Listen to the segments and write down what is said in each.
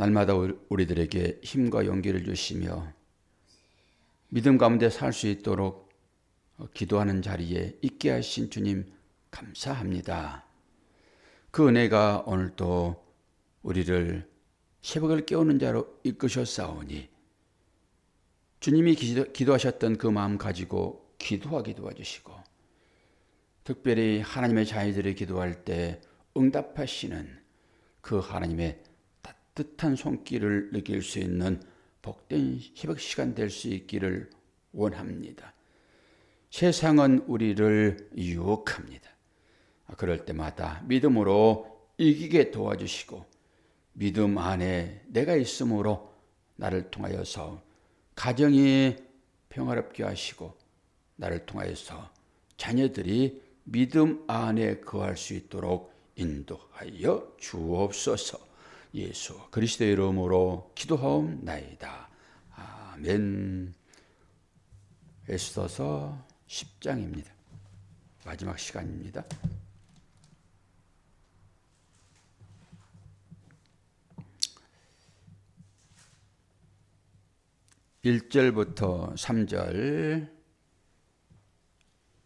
날마다 우리들에게 힘과 용기를 주시며 믿음 가운데 살 수 있도록 기도하는 자리에 있게 하신 주님 감사합니다. 그 은혜가 오늘도 우리를 새벽을 깨우는 자로 이끄셨사오니 주님이 기도, 하셨던그 마음 가지고 기도하게 도와주시고 특별히 하나님의 자녀들이 기도할 때 응답하시는 그 하나님의 따뜻한 손길을 느낄 수 있는 복된 새벽 시간 될 수 있기를 원합니다. 세상은 우리를 유혹합니다. 그럴 때마다 믿음으로 이기게 도와주시고 믿음 안에 내가 있으므로 나를 통하여서 가정이 평화롭게 하시고 나를 통하여서 자녀들이 믿음 안에 거할 수 있도록 인도하여 주옵소서. 예수 그리스도의 이름으로 기도하옵나이다. 아멘. 에스더서 10장입니다. 마지막 시간입니다. 1절부터3절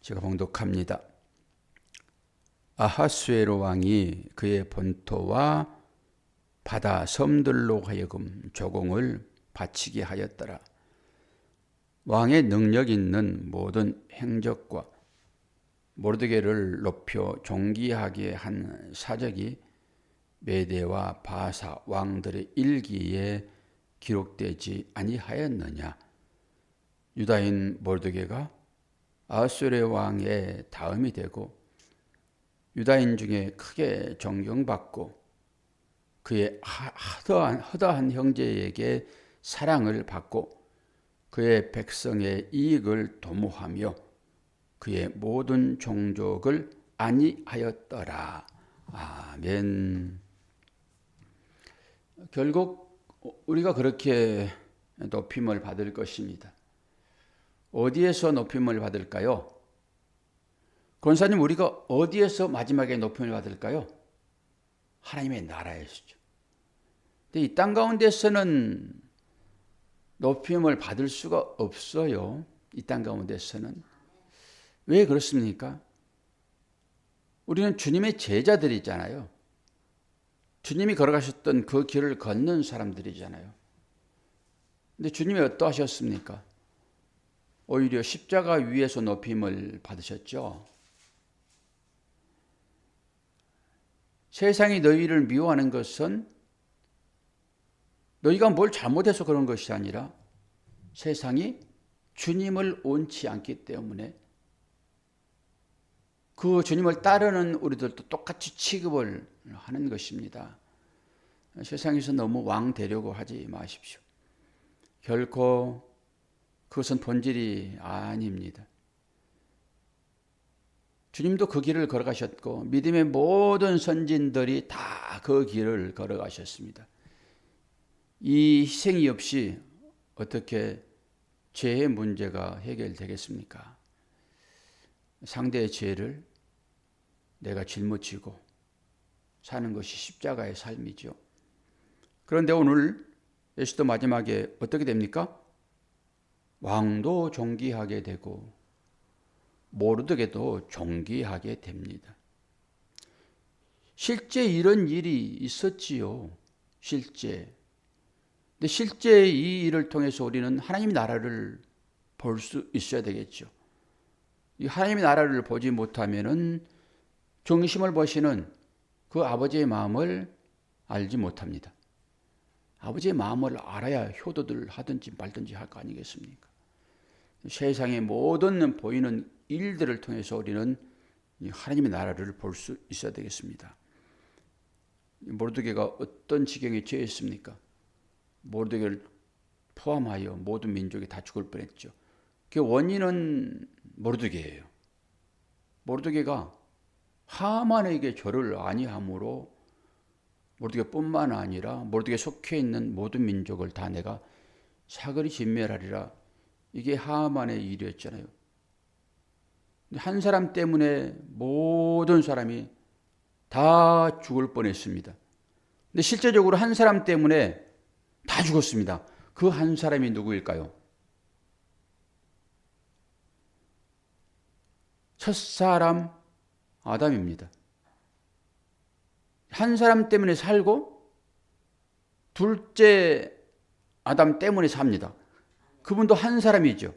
제가 봉독합니다. 아하수에로 왕이 그의 본토와 바다 섬들로 하여금 조공을 바치게 하였더라. 왕의 능력 있는 모든 행적과 모르드게를 높여 존귀하게 한 사적이 메대와 바사 왕들의 일기에 기록되지 아니하였느냐? 유다인 모르드게가 아수르 왕의 다음이 되고 유다인 중에 크게 존경받고 그의 허다한, 허다한 형제에게 사랑을 받고 그의 백성의 이익을 도모하며 그의 모든 종족을 아니하였더라. 아멘. 결국 우리가 그렇게 높임을 받을 것입니다. 어디에서 높임을 받을까요? 권사님, 우리가 어디에서 마지막에 높임을 받을까요? 하나님의 나라에서죠. 이 땅 가운데서는 높임을 받을 수가 없어요. 이 땅 가운데서는. 왜 그렇습니까? 우리는 주님의 제자들이잖아요. 주님이 걸어가셨던 그 길을 걷는 사람들이잖아요. 근데 주님이 어떠하셨습니까? 오히려 십자가 위에서 높임을 받으셨죠. 세상이 너희를 미워하는 것은 너희가 뭘 잘못해서 그런 것이 아니라 세상이 주님을 옳지 않기 때문에 그 주님을 따르는 우리들도 똑같이 취급을 하는 것입니다. 세상에서 너무 왕 되려고 하지 마십시오. 결코 그것은 본질이 아닙니다. 주님도 그 길을 걸어가셨고 믿음의 모든 선진들이 다 그 길을 걸어가셨습니다. 이 희생이 없이 어떻게 죄의 문제가 해결되겠습니까? 상대의 죄를 내가 짊어지고 사는 것이 십자가의 삶이죠. 그런데 오늘 예수도 마지막에 어떻게 됩니까? 왕도 존귀하게 되고 모르드게도 존귀하게 됩니다. 실제 이런 일이 있었지요. 실제. 근데 실제 이 일을 통해서 우리는 하나님 나라를 볼 수 있어야 되겠죠. 이 하나님의 나라를 보지 못하면은 중심을 보시는 그 아버지의 마음을 알지 못합니다. 아버지의 마음을 알아야 효도들 하든지 말든지 할 거 아니겠습니까? 세상의 모든 보이는 일들을 통해서 우리는 하나님의 나라를 볼 수 있어야 되겠습니다. 모르드게가 어떤 지경에 처했습니까? 모르드게를 포함하여 모든 민족이 다 죽을 뻔했죠. 그 원인은 모르드게예요. 모르드게가 하만에게 절을 아니함으로 모르드게뿐만 아니라 모르드게 속해 있는 모든 민족을 다 내가 사거리 진멸하리라. 이게 하만의 일이었잖아요. 한 사람 때문에 모든 사람이 다 죽을 뻔했습니다. 근데 실제적으로 한 사람 때문에 다 죽었습니다. 그 한 사람이 누구일까요? 첫 사람 아담입니다. 한 사람 때문에 살고 둘째 아담 때문에 삽니다. 그분도 한 사람이죠.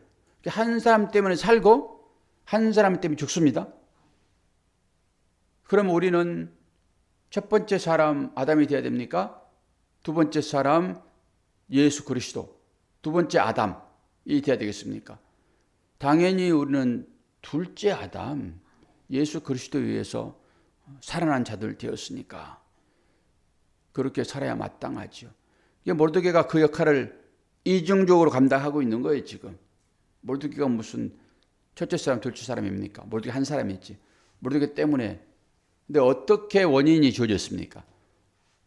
한 사람 때문에 살고 한 사람 때문에 죽습니다. 그럼 우리는 첫 번째 사람 아담이 되어야 됩니까? 두 번째 사람 예수 그리스도, 두 번째 아담이 되어야 되겠습니까? 당연히 우리는 둘째 아담, 예수 그리스도에 의해서 살아난 자들 되었으니까 그렇게 살아야 마땅하죠. 이게 모르드게가 그 역할을 이중적으로 감당하고 있는 거예요 지금. 모르드게가 무슨 첫째 사람, 둘째 사람입니까? 모르드게 한 사람이지. 모르드게 때문에. 근데 어떻게 원인이 주어졌습니까?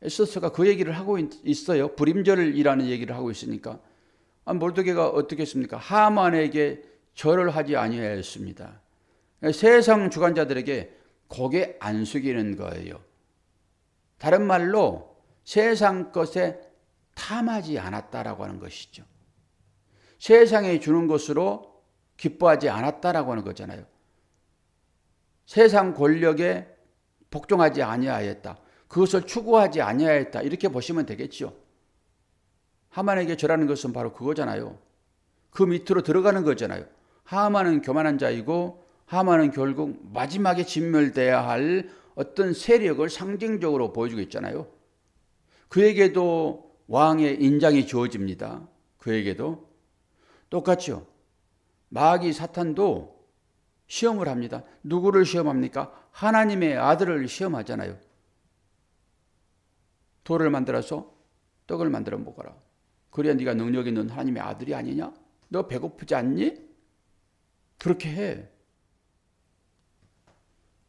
에스더가 그 얘기를 하고 있어요. 불임절이라는 얘기를 하고 있으니까. 아, 모르드게가 어떻게 했습니까? 하만에게 절을 하지 아니하였습니다. 세상 주관자들에게 고개 안 숙이는 거예요. 다른 말로 세상 것에 탐하지 않았다라고 하는 것이죠. 세상에 주는 것으로 기뻐하지 않았다라고 하는 거잖아요. 세상 권력에 복종하지 아니하였다. 그것을 추구하지 아니하였다. 이렇게 보시면 되겠죠. 하만에게 절하는 것은 바로 그거잖아요. 그 밑으로 들어가는 거잖아요. 하만은 교만한 자이고 하만은 결국 마지막에 진멸돼야 할 어떤 세력을 상징적으로 보여주고 있잖아요. 그에게도 왕의 인장이 주어집니다. 그에게도 똑같죠. 마귀 사탄도 시험을 합니다. 누구를 시험합니까? 하나님의 아들을 시험하잖아요. 돌을 만들어서 떡을 만들어 먹어라. 그래야 네가 능력 있는 하나님의 아들이 아니냐? 너 배고프지 않니? 그렇게 해.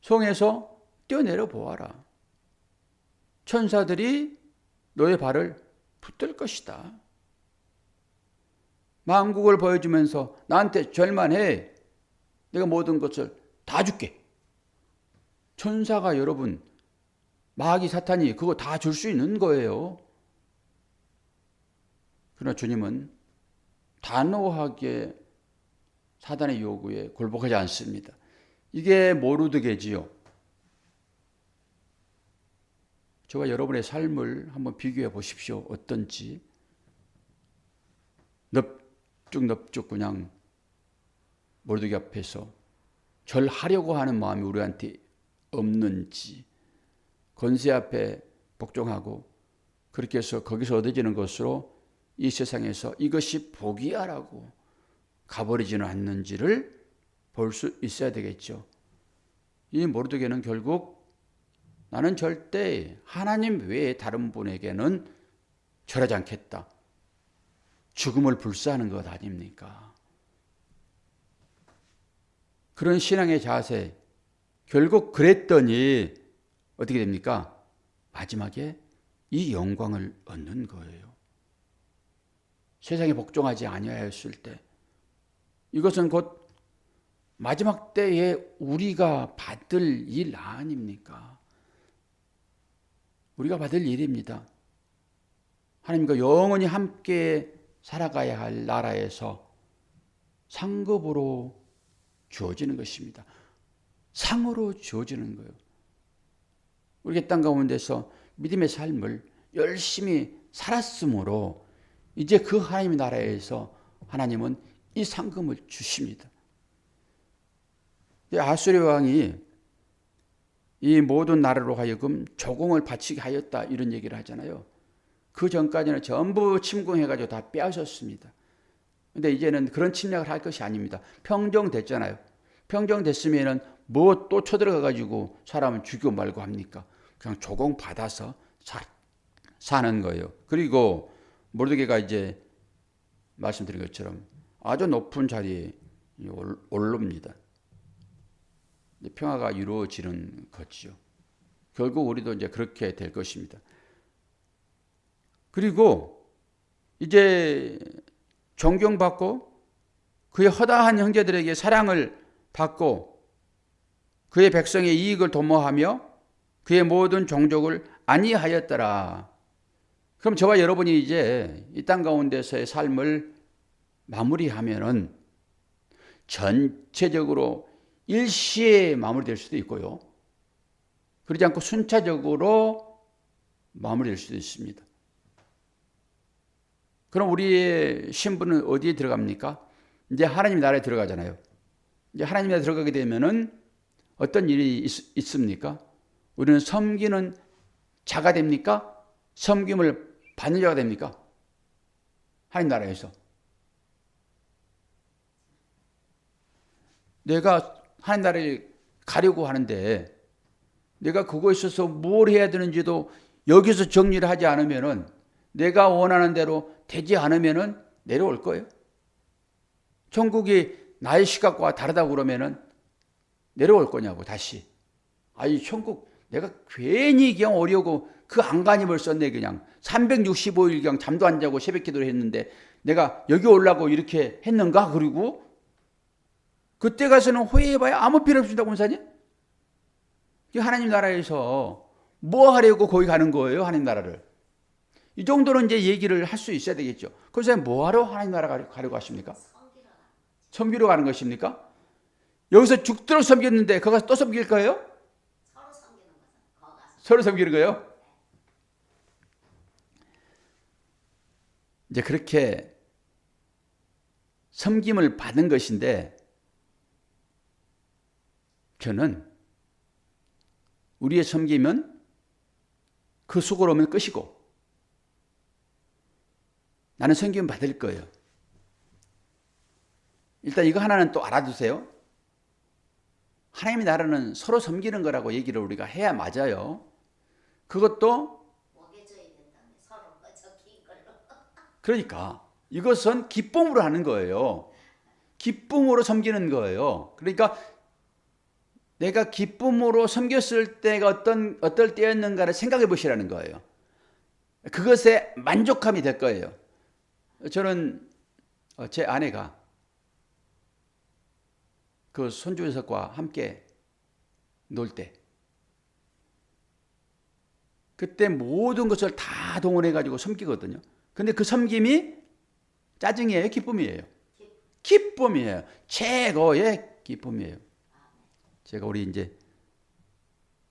성에서 뛰어내려 보아라. 천사들이 너의 발을 붙들 것이다. 망국을 보여주면서 나한테 절만해. 내가 모든 것을 다 줄게. 천사가 여러분, 마귀 사탄이 그거 다 줄 수 있는 거예요. 그러나 주님은 단호하게 사단의 요구에 굴복하지 않습니다. 이게 모르드게지요. 저와 여러분의 삶을 한번 비교해 보십시오. 어떤지. 넙죽넙죽 그냥 모르드게 앞에서 절하려고 하는 마음이 우리한테 없는지 권세 앞에 복종하고 그렇게 해서 거기서 얻어지는 것으로 이 세상에서 이것이 복이야라고 가버리지는 않는지를 볼 수 있어야 되겠죠. 이 모르드게는 결국 나는 절대 하나님 외에 다른 분에게는 절하지 않겠다. 죽음을 불사하는 것 아닙니까? 그런 신앙의 자세, 결국 그랬더니 어떻게 됩니까? 마지막에 이 영광을 얻는 거예요. 세상에 복종하지 아니하였을 때 이것은 곧 마지막 때에 우리가 받을 일 아닙니까? 우리가 받을 일입니다. 하나님과 영원히 함께 살아가야 할 나라에서 상급으로 주어지는 것입니다. 상으로 주어지는 거예요. 우리가 땅 가운데서 믿음의 삶을 열심히 살았으므로 이제 그 하나님의 나라에서 하나님은 이 상금을 주십니다. 아수리 왕이 이 모든 나라로 하여금 조공을 바치게 하였다 이런 얘기를 하잖아요. 그 전까지는 전부 침공해가지고 다 빼앗았습니다. 근데 이제는 그런 침략을 할 것이 아닙니다. 평정됐잖아요. 평정됐으면은 뭐 또 쳐들어가가지고 사람을 죽이고 말고 합니까? 그냥 조공 받아서 사, 사는 거예요. 그리고 모르드게가 이제 말씀드린 것처럼 아주 높은 자리에 올릅니다. 평화가 이루어지는 거지요. 결국 우리도 이제 그렇게 될 것입니다. 그리고 이제 존경받고 그의 허다한 형제들에게 사랑을 받고 그의 백성의 이익을 도모하며 그의 모든 종족을 아니하였더라. 그럼 저와 여러분이 이제 이 땅 가운데서의 삶을 마무리하면은 전체적으로 일시에 마무리될 수도 있고요. 그러지 않고 순차적으로 마무리될 수도 있습니다. 그럼 우리의 신분은 어디에 들어갑니까? 이제 하나님 나라에 들어가잖아요. 이제 하나님 나라에 들어가게 되면은 어떤 일이 있, 있습니까? 우리는 섬기는 자가 됩니까? 섬김을 받는 자가 됩니까? 하나님 나라에서. 내가 하나님 나라를 가려고 하는데 내가 그거에 있어서 뭘 해야 되는지도 여기서 정리를 하지 않으면은 내가 원하는 대로 되지 않으면은 내려올 거예요. 천국이 나의 시각과 다르다고 그러면은 내려올 거냐고 다시. 아이 천국 내가 괜히 그냥 어려고 그 안간힘을 썼네 그냥. 365일 그냥 잠도 안 자고 새벽 기도를 했는데 내가 여기 올라고 이렇게 했는가? 그리고 그때 가서는 후회해봐야 아무 필요 없습니다 권사님. 하나님 나라에서 뭐 하려고 거기 가는 거예요 하나님 나라를? 이 정도는 이제 얘기를 할 수 있어야 되겠죠. 그래서 뭐 하러 하나님 나라 가려고 하십니까? 섬기러 가는 것입니까? 여기서 죽도록 섬겼는데 거기 가서 또 섬길 거예요 서로 섬기는 거예요? 이제 그렇게 섬김을 받은 것인데 저는 우리의 섬김은 그 오면 끝이고 나는 섬김 받을 거예요. 일단 이거 하나는 또 알아두세요. 하나님의 나라는 서로 섬기는 거라고 얘기를 우리가 해야 맞아요. 그것도 그러니까 이것은 기쁨으로 하는 거예요. 기쁨으로 섬기는 거예요. 그러니까 내가 기쁨으로 섬겼을 때가 어떤 어떨 때였는가를 생각해 보시라는 거예요. 그것에 만족함이 될 거예요. 저는 어, 제 아내가 그 손주 녀석과 함께 놀 때, 그때 모든 것을 다 동원해 가지고 섬기거든요. 근데 그 섬김이 짜증이에요, 기쁨이에요. 기쁨이에요. 최고의 기쁨이에요. 제가 우리 이제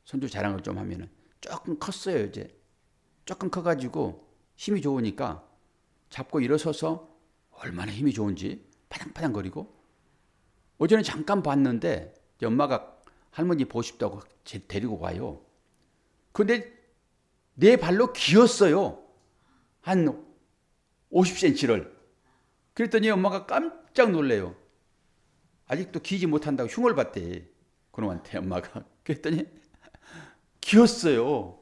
손주 자랑을 좀 하면은 조금 컸어요, 이제. 조금 커가지고 힘이 좋으니까 잡고 일어서서 얼마나 힘이 좋은지 파당파당거리고 어제는 잠깐 봤는데 엄마가 할머니 보고 싶다고 데리고 가요. 근데 내 발로 기었어요. 한 50cm를. 그랬더니 엄마가 깜짝 놀래요. 아직도 기지 못한다고 흉을 봤대. 그놈한테 엄마가. 그랬더니 기었어요.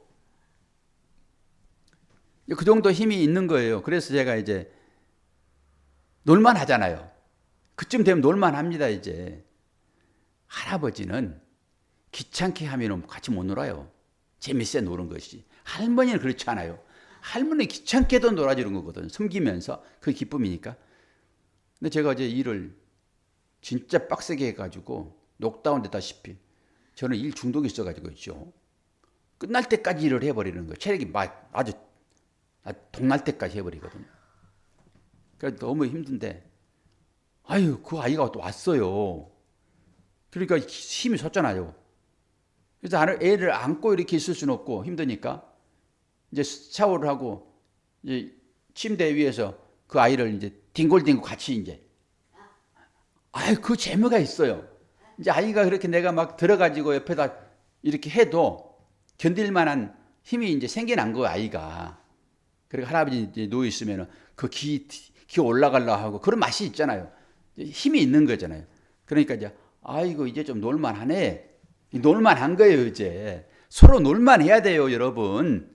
그 정도 힘이 있는 거예요. 그래서 제가 이제 놀만 하잖아요. 그쯤 되면 놀만 합니다, 이제. 할아버지는 귀찮게 하면 같이 못 놀아요. 재밌어 노는 것이. 할머니는 그렇지 않아요. 할머니 귀찮게도 놀아주는 거거든. 섬기면서 그 기쁨이니까. 근데 제가 어제 일을 진짜 빡세게 해가지고 녹다운 되다시피 저는 일 중독이 있어가지고 있죠. 끝날 때까지 일을 해버리는 거예요. 체력이 아주 동날 때까지 해버리거든요. 그래서 너무 힘든데, 아유, 그 아이가 또 왔어요. 그러니까 힘이 섰잖아요. 그래서 애를 안고 이렇게 있을 수는 없고 힘드니까 이제 샤워를 하고 이제 침대 위에서 그 아이를 이제 뒹굴뒹굴 같이 이제 아유 그 재미가 있어요. 이제 아이가 그렇게 내가 막 들어가지고 옆에다 이렇게 해도 견딜 만한 힘이 이제 생겨난 거야 아이가. 그리고 할아버지 이제 누워 있으면은 그 기 기 올라갈라 하고 그런 맛이 있잖아요. 힘이 있는 거잖아요. 그러니까 이제 아이고 이제 좀 놀만하네. 놀만한 거예요 이제 서로 놀만 해야 돼요 여러분.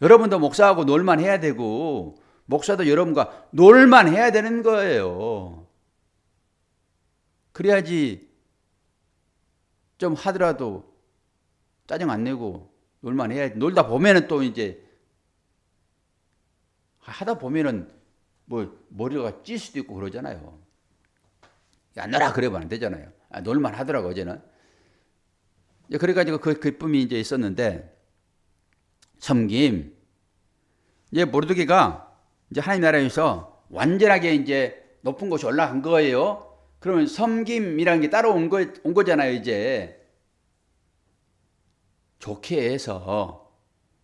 여러분도 목사하고 놀만 해야 되고 목사도 여러분과 놀만 해야 되는 거예요. 그래야지 좀 하더라도 짜증 안 내고 놀만 해야 놀다 보면은 또 이제 하다 보면은 뭐 머리가 찔 수도 있고 그러잖아요. 안 놀아 그래보면 안 되잖아요. 아, 놀만 하더라고 어제는. 그래가지고 그 기쁨이 이제 있었는데 섬김 이제 모르드게가 이제 하나님 나라에서 완전하게 이제 높은 곳이 올라간 거예요. 그러면 섬김이라는 게 따로 온, 거, 온 거잖아요, 이제. 좋게 해서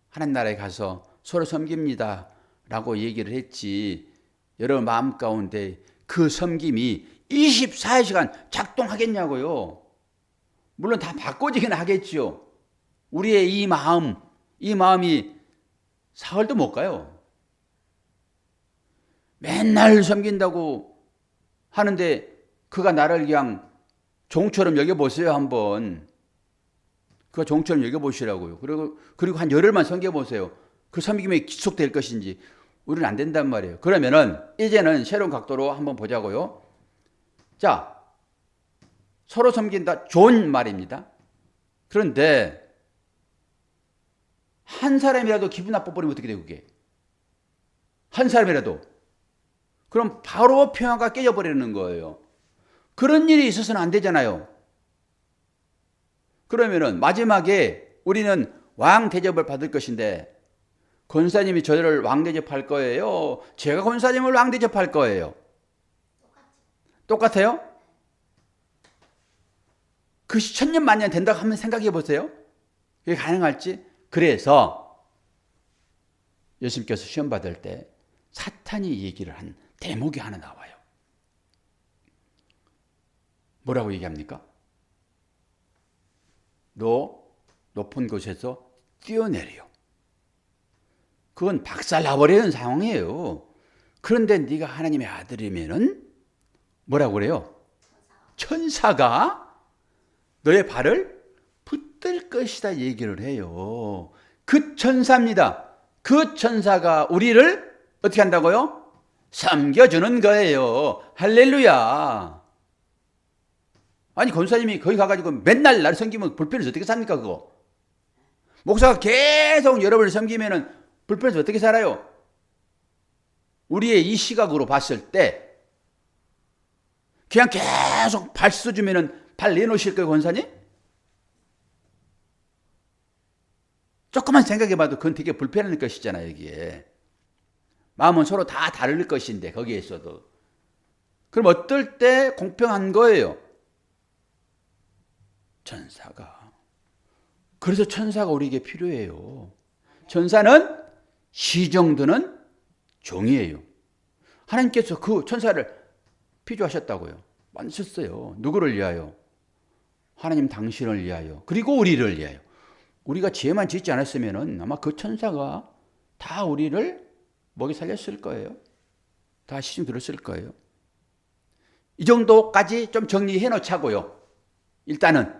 하나님 나라에 가서 서로 섬깁니다. 라고 얘기를 했지. 여러분 마음 가운데 그 섬김이 24시간 작동하겠냐고요. 물론 다 바꿔지긴 하겠지요. 우리의 이 마음, 이 마음이 사흘도 못 가요. 맨날 섬긴다고 하는데 그가 나를 그냥 종처럼 여겨보세요, 한번. 그가 종처럼 여겨보시라고요. 그리고, 그리고 한 열흘만 섬겨보세요. 그 섬김이 지속될 것인지. 우리는 안 된단 말이에요. 그러면은, 이제는 새로운 각도로 한번 보자고요. 자, 서로 섬긴다. 좋은 말입니다. 그런데, 한 사람이라도 기분 나빠버리면 어떻게 돼, 그게? 한 사람이라도. 그럼 바로 평화가 깨져버리는 거예요. 그런 일이 있어서는 안 되잖아요. 그러면은 마지막에 우리는 왕 대접을 받을 것인데 권사님이 저를 왕 대접할 거예요. 제가 권사님을 왕 대접할 거예요. 똑같아요? 그것이 천년 만년 된다고 한번 생각해 보세요. 그게 가능할지? 그래서 예수님께서 시험 받을 때 사탄이 얘기를 한 대목이 하나 나와요. 뭐라고 얘기합니까? 너 높은 곳에서 뛰어내려. 그건 박살 나버리는 상황이에요. 그런데 네가 하나님의 아들이면은 뭐라고 그래요? 천사가 너의 발을 붙들 것이다 얘기를 해요. 그 천사입니다. 그 천사가 우리를 어떻게 한다고요? 섬겨주는 거예요. 할렐루야. 아니 권사님이 거기 가가지고 맨날 나를 섬기면 불편해서 어떻게 삽니까 그거? 목사가 계속 여러분을 섬기면은 불편해서 어떻게 살아요? 우리의 이 시각으로 봤을 때 그냥 계속 발 써주면은 발 내놓으실 거예요 권사님? 조금만 생각해봐도 그건 되게 불편할 것이잖아요 여기에 마음은 서로 다 다를 것인데 거기에 있어도 그럼 어떨 때 공평한 거예요? 천사가. 그래서 천사가 우리에게 필요해요. 천사는 시정드는 종이에요. 하나님께서 그 천사를 피조하셨다고요. 만드셨어요. 누구를 위하여? 하나님 당신을 위하여. 그리고 우리를 위하여. 우리가 죄만 짓지 않았으면 아마 그 천사가 다 우리를 먹이 살렸을 거예요. 다 시중 들었을 거예요. 이 정도까지 좀 정리해 놓자고요. 일단은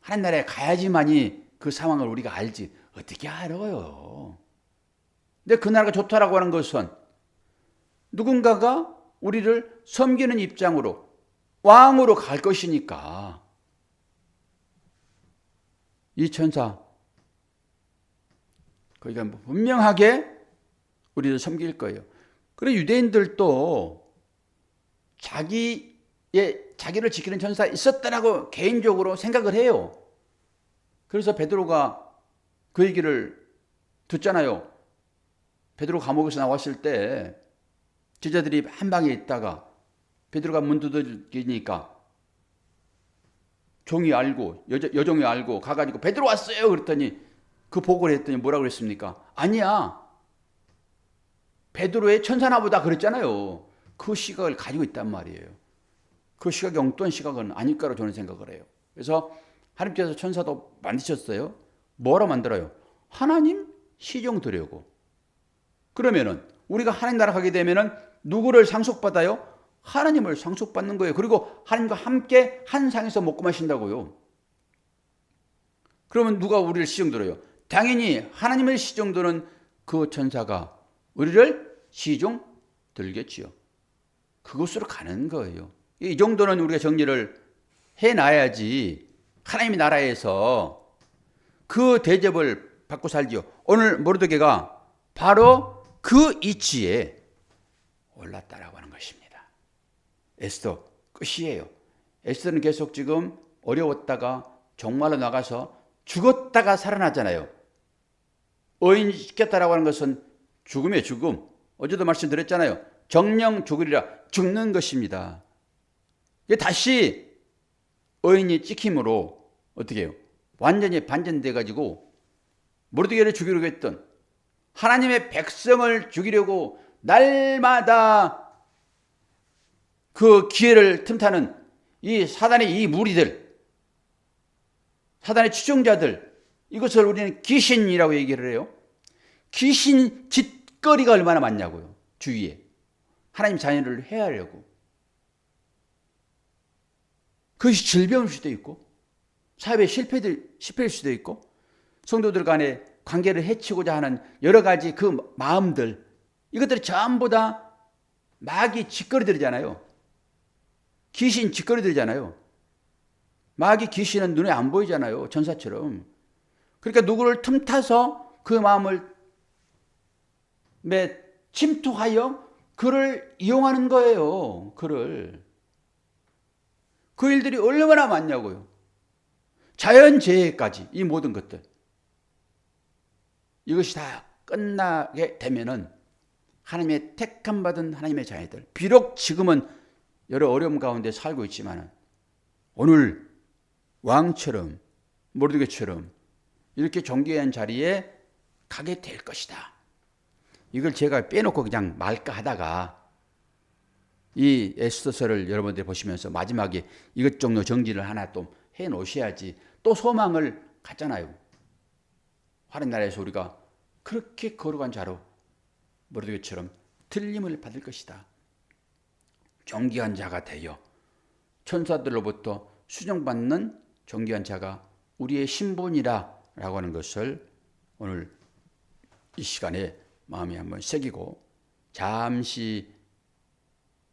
하나님 나라에 가야지만이 그 상황을 우리가 알지. 어떻게 알아요? 근데 그 나라가 좋다라고 하는 것은 누군가가 우리를 섬기는 입장으로 왕으로 갈 것이니까 이 천사 뭐 분명하게 우리를 섬길 거예요. 그래 유대인들도 자기의 자기를 지키는 천사 있었다라고 개인적으로 생각을 해요. 그래서 베드로가 그 얘기를 듣잖아요. 베드로 감옥에서 나왔을 때 제자들이 한 방에 있다가 베드로가 문 두들기니까 종이 알고 여자, 여종이 알고 가가지고 베드로 왔어요 그랬더니 그 보고를 했더니 뭐라고 그랬습니까? 아니야 베드로의 천사나보다 그랬잖아요. 그 시각을 가지고 있단 말이에요. 그 시각이 엉뚱한 시각은 아닐까로 저는 생각을 해요. 그래서 하나님께서 천사도 만드셨어요. 뭐라 만들어요? 하나님 시종 드려고. 그러면은 우리가 하나님 나라 가게 되면은 누구를 상속받아요? 하나님을 상속받는 거예요. 그리고 하나님과 함께 한 상에서 먹고 마신다고요. 그러면 누가 우리를 시종 들어요? 당연히 하나님을 시종 드는 그 천사가 우리를 시종 들겠지요. 그곳으로 가는 거예요. 이 정도는 우리가 정리를 해놔야지 하나님의 나라에서 그 대접을 받고 살지요. 오늘 모르드게가 바로 그 이치에 올랐다라고 하는 것입니다. 에스더 끝이에요. 에스더는 계속 지금 어려웠다가 정말로 나가서 죽었다가 살아나잖아요. 어인 시켰다라고 하는 것은 죽음의 죽음. 어제도 말씀드렸잖아요. 정령 죽으리라 죽는 것입니다. 다시 의인이 찍힘으로 어떻게 해요? 완전히 반전돼 가지고 모르드게를 죽이려고 했던 하나님의 백성을 죽이려고 날마다 그 기회를 틈타는 이 사단의 이 무리들, 사단의 추종자들, 이것을 우리는 귀신이라고 얘기를 해요. 귀신 짓거리가 얼마나 많냐고요. 주위에. 하나님 자녀를 해하려고. 그것이 질병일 수도 있고, 사회의 실패들, 실패일 수도 있고, 성도들 간의 관계를 해치고자 하는 여러 가지 그 마음들, 이것들이 전부 다 마귀 짓거리들이잖아요. 귀신 짓거리들이잖아요. 마귀 귀신은 눈에 안 보이잖아요. 전사처럼. 그러니까 누구를 틈타서 그 마음을 매 침투하여 그를 이용하는 거예요. 그를. 그 일들이 얼마나 많냐고요. 자연재해까지 이 모든 것들. 이것이 다 끝나게 되면은 하나님의 택함 받은 하나님의 자녀들. 비록 지금은 여러 어려움 가운데 살고 있지만 오늘 왕처럼 모르드게처럼 이렇게 존귀한 자리에 가게 될 것이다. 이걸 제가 빼놓고 그냥 말까 하다가 이 에스더서를 여러분들이 보시면서 마지막에 이것 정도 정리를 하나 또 해 놓으셔야지 또 소망을 갖잖아요. 하는 나라에서 우리가 그렇게 거룩한 자로 모르드게처럼 틀림을 받을 것이다. 존귀한 자가 되어 천사들로부터 수정받는 존귀한 자가 우리의 신분이라라고 하는 것을 오늘 이 시간에 마음에 한번 새기고 잠시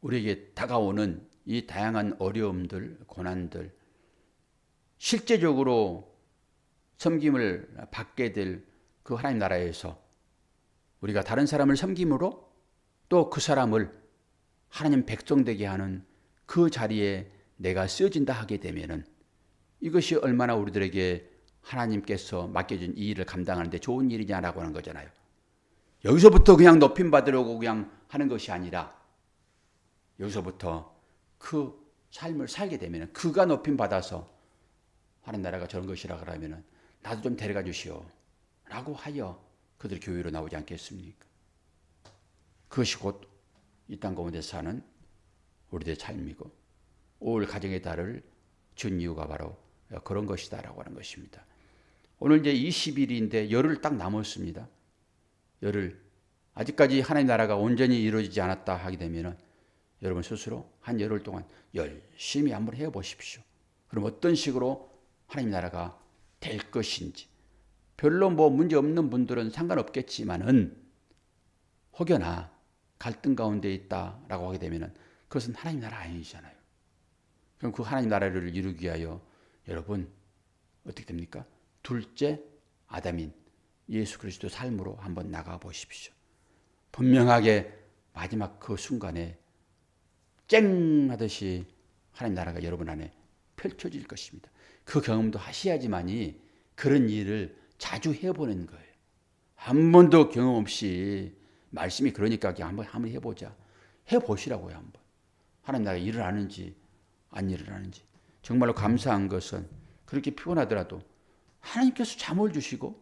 우리에게 다가오는 이 다양한 어려움들, 고난들, 실제적으로 섬김을 받게 될 그 하나님 나라에서 우리가 다른 사람을 섬김으로 또 그 사람을 하나님 백성 되게 하는 그 자리에 내가 쓰여진다 하게 되면은 이것이 얼마나 우리들에게 하나님께서 맡겨준 이 일을 감당하는데 좋은 일이냐라고 하는 거잖아요. 여기서부터 그냥 높임 받으려고 그냥 하는 것이 아니라 여기서부터 그 삶을 살게 되면 그가 높임 받아서 하는 나라가 저런 것이라 그러면은 나도 좀 데려가 주시오. 라고 하여 그들 교회로 나오지 않겠습니까? 그것이 곧 이 땅 가운데 사는 우리들의 삶이고 올 가정의 달을 준 이유가 바로 그런 것이다라고 하는 것입니다. 오늘 이제 20일인데 열흘 딱 남았습니다. 열흘 아직까지 하나님 나라가 온전히 이루어지지 않았다 하게 되면은 여러분 스스로 한 열흘 동안 열심히 한번 해 보십시오. 그럼 어떤 식으로 하나님 나라가 될 것인지 별로 뭐 문제 없는 분들은 상관없겠지만은 혹여나 갈등 가운데 있다라고 하게 되면은 그것은 하나님 나라 아니잖아요. 그럼 그 하나님 나라를 이루기 위하여 여러분 어떻게 됩니까? 둘째 아담인 예수 그리스도 삶으로 한번 나가 보십시오. 분명하게 마지막 그 순간에 쨍 하듯이 하나님 나라가 여러분 안에 펼쳐질 것입니다. 그 경험도 하셔야지만이 그런 일을 자주 해보는 거예요. 한 번도 경험 없이 말씀이 그러니까 한번 한번 해보자. 해보시라고요 한번. 하나님 나라 일을 하는지 안 일을 하는지 정말로 감사한 것은 그렇게 피곤하더라도 하나님께서 잠을 주시고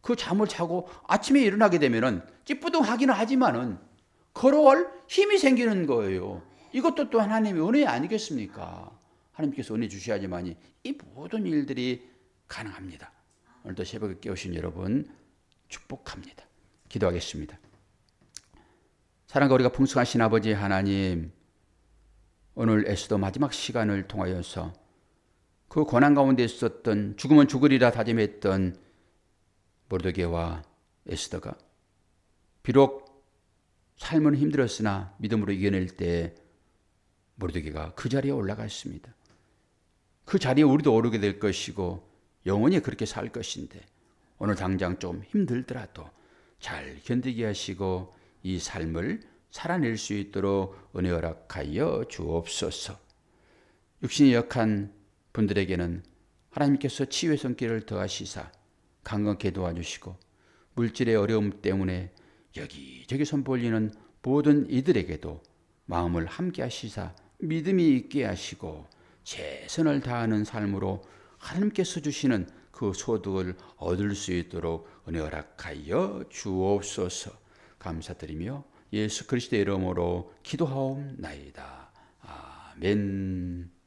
그 잠을 자고 아침에 일어나게 되면은 찌뿌둥하기는 하지만은 걸어올 힘이 생기는 거예요. 이것도 또 하나님의 은혜 아니겠습니까? 하나님께서 은혜 주셔야지만이 이 모든 일들이 가능합니다. 오늘도 새벽에 깨우신 여러분 축복합니다. 기도하겠습니다. 사랑과 우리가 풍성하신 아버지 하나님, 오늘 에스더 마지막 시간을 통하여서 그 고난 가운데 있었던 죽으면 죽으리라 다짐했던 모르드게와 에스더가 비록 삶은 힘들었으나 믿음으로 이겨낼 때 모르드게가 그 자리에 올라갔습니다. 그 자리에 우리도 오르게 될 것이고 영원히 그렇게 살 것인데 오늘 당장 좀 힘들더라도 잘 견디게 하시고 이 삶을 살아낼 수 있도록 은혜 허락하여 주옵소서. 육신이 약한 분들에게는 하나님께서 치유의 손길을 더하시사 강건케 도와주시고 물질의 어려움 때문에 여기저기 선보이는 모든 이들에게도 마음을 함께 하시사 믿음이 있게 하시고 최선을 다하는 삶으로 하나님께서 주시는 그 소득을 얻을 수 있도록 은혜 허락하여 주옵소서 감사드리며 예수 그리스도의 이름으로 기도하옵나이다. 아멘.